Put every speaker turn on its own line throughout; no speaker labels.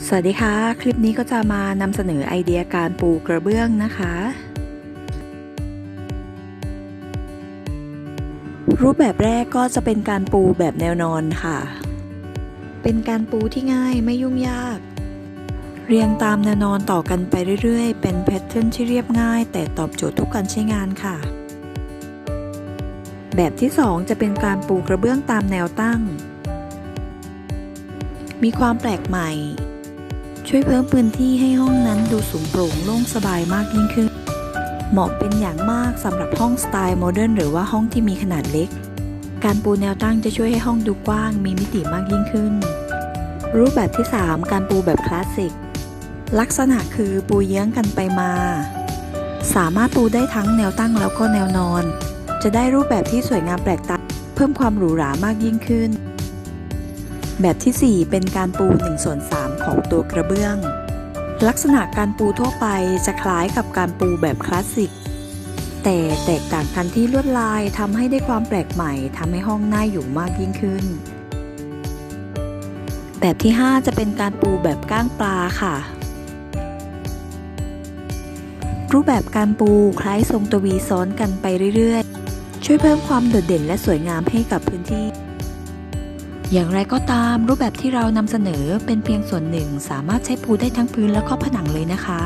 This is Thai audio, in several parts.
สวัสดีค่ะ คลิปนี้ก็จะมานำเสนอไอเดียการปูกระเบื้องนะคะ รูปแบบแรกก็จะเป็นการปูแบบแนวนอนค่ะ เป็นการปูที่ง่ายไม่ยุ่งยาก เรียงตามแนวนอนต่อกันไปเรื่อยๆ เป็นแพทเทิร์นที่เรียบง่าย แต่ตอบโจทย์ทุกการใช้งานค่ะ แบบที่ 2 จะเป็นการปูกระเบื้องตามแนวตั้งมีความแปลกใหม่ ช่วยเพิ่มพื้นที่ให้ห้องนั้นดูสูงโปร่งโล่งสบายมากยิ่งขึ้น เหมาะเป็นอย่างมากสำหรับห้องสไตล์โมเดิร์นหรือว่าห้องที่มีขนาดเล็ก การปูแนวตั้งจะช่วยให้ห้องดูกว้าง มีมิติมากยิ่งขึ้น รูปแบบที่ 3 การปูแบบคลาสสิก ลักษณะคือปูเยื้องกันไปมา สามารถปูได้ทั้งแนวตั้งแล้วก็แนวนอน จะได้รูปแบบที่สวยงามแปลกตาเพิ่มความหรูหรามากยิ่งขึ้น แบบที่ 4 เป็นการปู1ส่วน3ของตัวกระเบื้อง ลักษณะการปูทั่วไปจะคล้ายกับการปูแบบคลาสสิก แต่แตกต่างกันที่ลวดลายทำให้ได้ความแปลกใหม่ทำให้ห้องน่าอยู่มากยิ่งขึ้น แบบที่ 5 จะเป็นการปูแบบก้างปลาค่ะ รูปแบบการปูคล้ายทรงตัววีซ้อนกันไปเรื่อยๆ ช่วยเพิ่มความโดดเด่นและสวยงามให้กับพื้นที่ อย่างไรก็ตามรูปแบบที่เรานำเสนอเป็นเพียงส่วนหนึ่ง สามารถใช้ปูได้ทั้งพื้นและก็ผนังเลยนะคะ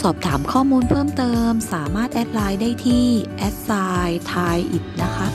สอบถามข้อมูลเพิ่มเติม สามารถแอดไลน์ได้ที่ a d s i g n t h a i i t นะคะ